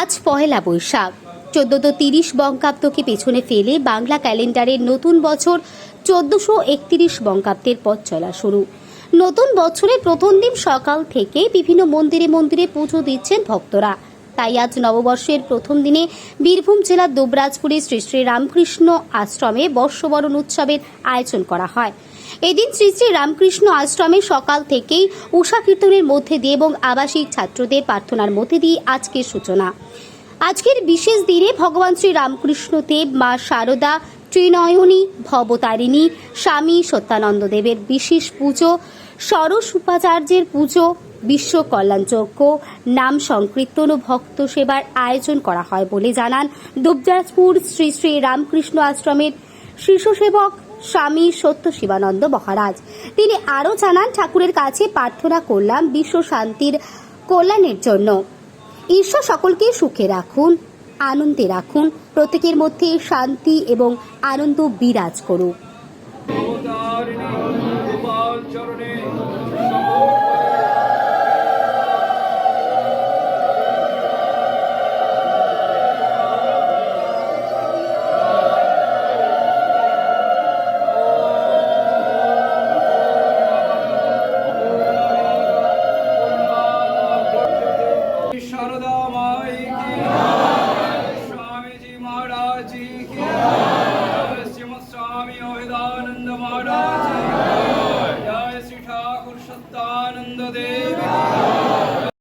আজ পহেলা বৈশাখ। চোদ্দশো তিরিশ বঙ্গাব্দকে পেছনে ফেলে বাংলা ক্যালেন্ডারের নতুন বছর চোদ্দোশো একত্রিশ বঙ্গাব্দের পথ চলা শুরু। নতুন বছরের প্রথম দিন সকাল থেকে বিভিন্ন মন্দিরে মন্দিরে পুজো দিচ্ছেন ভক্তরা। তাই আজ নববর্ষের প্রথম দিনে বীরভূম জেলার দুবরাজপুরে শ্রী শ্রী রামকৃষ্ণ আশ্রমে বর্ষবরণ উৎসবের আয়োজন করা হয়। এদিন শ্রী শ্রী রামকৃষ্ণ আশ্রমে সকাল থেকেই উষা কীর্তনের মধ্যে দিয়ে এবং আবাসিক ছাত্রদের প্রার্থনার মধ্যে দিয়ে আজকের সূচনা। আজকের বিশেষ দিনে ভগবান শ্রী রামকৃষ্ণ দেব, মা শারদা ত্রিনয়নী, ভবতারিণী, স্বামী সত্যানন্দ দেবের বিশেষ পুজো, সরস উপাচার্যের পুজো, বিশ্ব কল্যাণযজ্ঞ নাম সংকীর্তন ও ভক্ত সেবার আয়োজন করা হয় বলে জানান দুবরাজপুর শ্রী শ্রী রামকৃষ্ণ আশ্রমের শিশু সেবক স্বামী সত্য শিবানন্দ মহারাজ। তিনি আরও জানান, ঠাকুরের কাছে প্রার্থনা করলাম বিশ্ব শান্তির কল্যাণের জন্য। ঈশ্বর সকলকে সুখে রাখুন। আনন্দে রাখুন। প্রত্যেকের মধ্যে শান্তি এবং আনন্দ বিরাজ করুক। सत्यानंद देव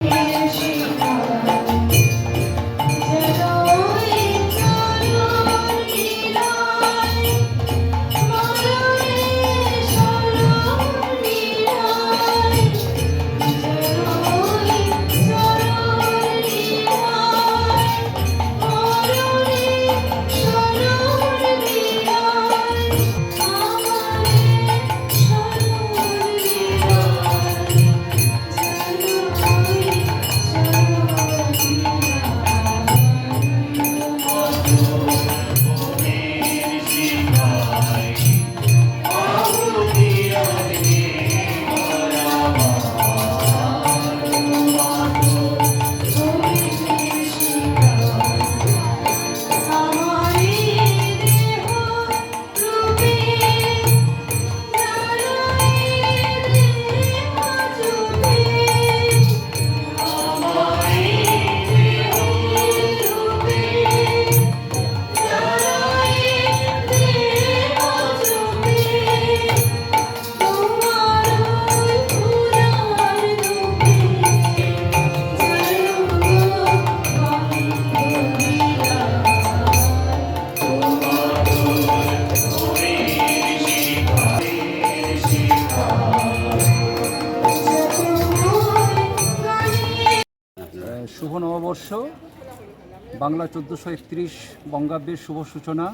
নববর্ষ বাংলা চোদ্দোশো একত্রিশ বঙ্গাব্দের শুভ সূচনা।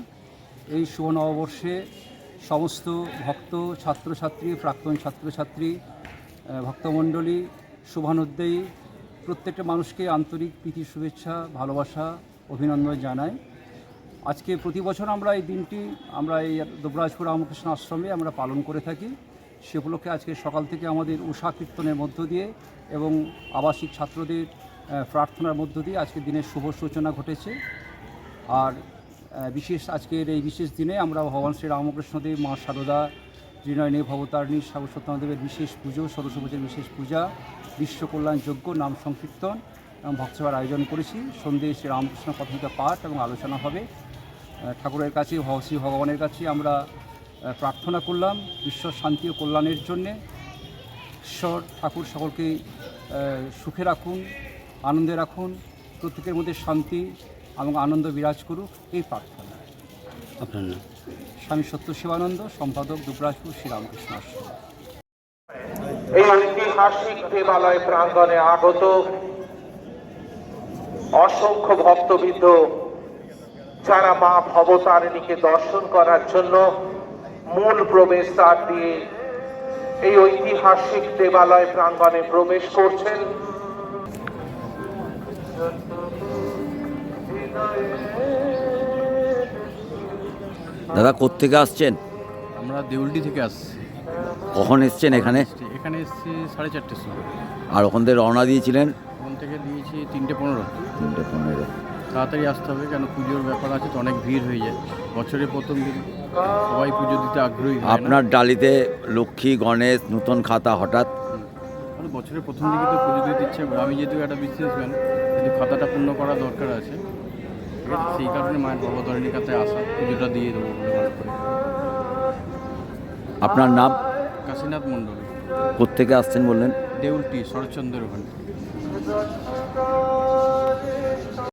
এই শুভ নববর্ষে সমস্ত ভক্ত, ছাত্রছাত্রী, প্রাক্তন ছাত্রছাত্রী ভক্তমণ্ডলী, শুভানুদ্দেয়ী, প্রত্যেকটা মানুষকে আন্তরিক প্রীতি, শুভেচ্ছা, ভালোবাসা, অভিনন্দন জানাই। আজকে প্রতি বছর আমরা এই দিনটি, আমরা এই দুবরাজপুর রামকৃষ্ণ আশ্রমে আমরা পালন করে থাকি। সে উপলক্ষে আজকে সকাল থেকে আমাদের উষা কীর্তনের মধ্য দিয়ে এবং আবাসিক ছাত্রদের প্রার্থনার মধ্য দিয়ে আজকের দিনের শুভ সূচনা ঘটেছে। আর বিশেষ আজকের এই বিশেষ দিনে আমরা ভগবান শ্রী রামকৃষ্ণদেব, মা শারদা ত্রিনয়নী ভবতারিণী সাগর সত্যনাদেবের বিশেষ পুজো সরস্বতী পুজোর বিশেষ পূজা বিশ্ব কল্যাণ যজ্ঞ নাম সংকীর্তন এবং ভক্তসভার আয়োজন করেছি। সন্ধ্যে শ্রী রামকৃষ্ণ কথিত পাঠ এবং আলোচনা হবে। ঠাকুরের কাছে শ্রী ভগবানের কাছে আমরা প্রার্থনা করলাম বিশ্ব শান্তি ও কল্যাণের জন্যে। ঈশ্বর ঠাকুর সকলকে সুখে রাখুন। আনন্দে রাখুন প্রত্যেকের মধ্যে শান্তি এবং আনন্দ বিরাজ করুক এই প্রার্থনা। আপনার নাম? স্বামী সত্য শিবানন্দ সম্পাদক দুবরাজপুর শ্রীরামকৃষ্ণ আশ্রম। এই ঐতিহাসিক দেবালয় প্রাঙ্গণে আগত অসংখ্য ভক্তবৃন্দ যারা মা ভবতারিণীকে দর্শন করার জন্য মূল প্রবেশ দ্বার দিয়ে এই ঐতিহাসিক দেবালয় প্রাঙ্গণে প্রবেশ করছেন। দাদা কোত্থেকে আসছেন? আমরা দেউলটি থেকে আসছি। কখন এসছেন এখানে? এখানে এসেছি সাড়ে চারটের সময়। আর ওখান থেকে রওনা দিয়েছিলেন? ওখান থেকে দিয়েছি তিনটে পনেরো। তিনটে পনেরো। তাড়াতাড়ি আসতে হবে কেন পুজোর ব্যাপার আছে তো অনেক ভিড় হয়ে যায়। বছরের প্রথম দিন সবাই পুজো দিতে আগ্রহী আপনার ডালিতে লক্ষ্মী গণেশ নতুন খাতা হঠাৎ? আর বছরের প্রথম দিকে তো পুজো দিতে ইচ্ছে। আমি যেহেতু একটা বিজনেসম্যান কিন্তু খাতাটা পূর্ণ করা দরকার আছে। সেই কারণে মায়ের ভবতারিণীর কাছে আসা পুজোটা দিয়ে দেবো বলে মনে করি। আপনার নাম? কাশীনাথ মণ্ডল। কোথেকে আসছেন বললেন? দেউলটি শরৎচন্দ্রের ওখানে।